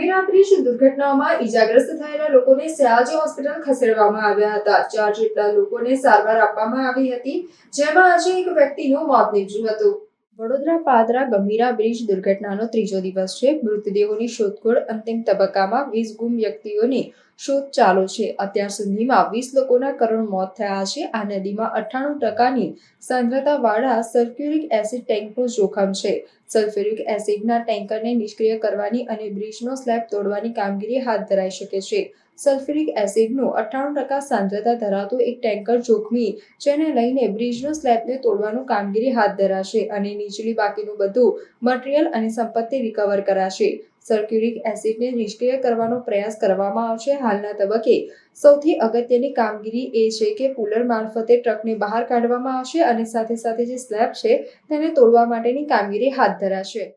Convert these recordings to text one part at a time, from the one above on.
Gambhira bridge દુર્ઘટનામાં ઈજાગ્રસ્ત થયેલા લોકોને સયાજી હોસ્પિટલ ખસેડવામાં આવ્યા હતા. ચાર જેટલા લોકોને સારવાર આપવામાં આવી હતી, જેમાં આજે એક વ્યક્તિનું મોત નીપજ્યું હતું. વડોદરા પાદરા ગંભીરા બ્રિજ દુર્ઘટનાનો ત્રીજો દિવસ છે. મૃતદેહોની શોધખોળ અંતિમ તબક્કામાં વીસ ગુમ વ્યક્તિઓની શોધ ચાલુ છે. અત્યાર સુધીમાં વીસ લોકોના કરોડ મોત થયા છે. આ નદીમાં અઠ્ઠાણું ટકાની સાંદ્રતાવાળા સલ્ફ્યુરિક એસિડ ટેન્કનું જોખમ છે. સલ્ફ્યુરિક એસિડના ટેન્કરને નિષ્ક્રિય કરવાની અને બ્રિજનો સ્લેબ તોડવાની કામગીરી હાથ ધરાઈ શકે છે. સલ્ફ્યુરિક એસિડનું અઠ્ઠાણું ટકા સાંદ્રતા ધરાવતું એક ટેન્કર જોખમી, જેને લઈને બ્રિજનો સ્લેબને તોડવાનું કામગીરી હાથ ધરાશે અને નીચલી બાકીનું બધું મટીરિયલ અને સંપત્તિ રિકવર કરાશે. સલ્ફ્યુરિક એસિડને નિષ્ક્રિય કરવાનો પ્રયાસ કરવામાં આવશે. હાલના તબક્કે સૌથી અગત્યની કામગીરી એ છે કે પુલર મારફતે ટ્રકને બહાર કાઢવામાં આવશે અને સાથે સાથે જે સ્લેબ છે તેને તોડવા માટેની કામગીરી હાથ ધરાશે.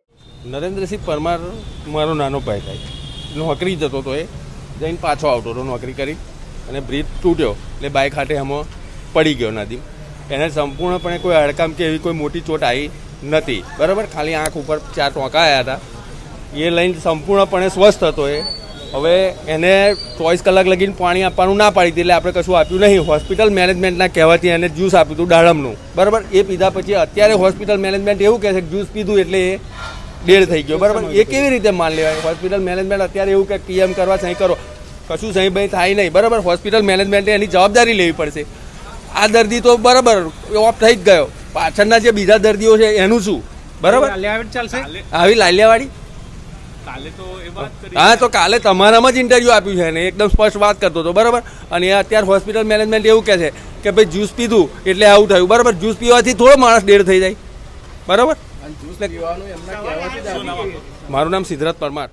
નરેન્દ્રસિંહ પરમાર, મારો નાનો ભાઈ થાય નોકરી જતો હતો એ જઈને પાછો આવતો હતો નોકરી કરી અને બ્રિજ તૂટ્યો એટલે બાઇક હાટે હમો પડી ગયો નદી. એને સંપૂર્ણપણે કોઈ હડકામ કે એવી કોઈ મોટી ચોટ આવી નથી. બરાબર? ખાલી આંખ ઉપર ચાર ટોંકા આવ્યા હતા. એ લઈને સંપૂર્ણપણે સ્વસ્થ હતો એ. હવે એને ચોવીસ કલાક લગીને પાણી આપવાનું ના પાડી એટલે આપણે કશું આપ્યું નહીં. હોસ્પિટલ મેનેજમેન્ટના કહેવાથી એને જ્યુસ આપ્યું હતું દાડમનું. બરાબર? એ પીધા પછી અત્યારે હોસ્પિટલ મેનેજમેન્ટ એવું કહે છે કે જ્યુસ પીધું એટલે એ ડેડ થઈ ગયો બરાબર? એ કેવી રીતે માન લેવાય? હોસ્પિટલ મેનેજમેન્ટ અત્યારે એવું કે પીએમ કરવા સહી કરો. કશું સહી ભાઈ થાય નહીં બરાબર? હોસ્પિટલ મેનેજમેન્ટે એની જવાબદારી લેવી પડશે. આ દર્દી તો બરાબર ઓફ થઈ જ ગયો. પાછળના જે બીજા દર્દીઓ છે એનું શું? બરાબર? આવી લાલિયાવાડી? કાલે તો એ વાત કરી. હા તો કાલે તમારામાં જ ઇન્ટરવ્યૂ આપ્યું છે ને એકદમ સ્પષ્ટ વાત કરતો હતો બરાબર? અને અત્યારે હોસ્પિટલ મેનેજમેન્ટ એવું કહે છે કે ભાઈ જ્યુસ પીધું એટલે આવું થયું બરાબર? જ્યુસ પીવાથી થોડો માણસ ડેડ થઈ જાય બરાબર? મારું નામ સિદ્ધરાજ પરમાર.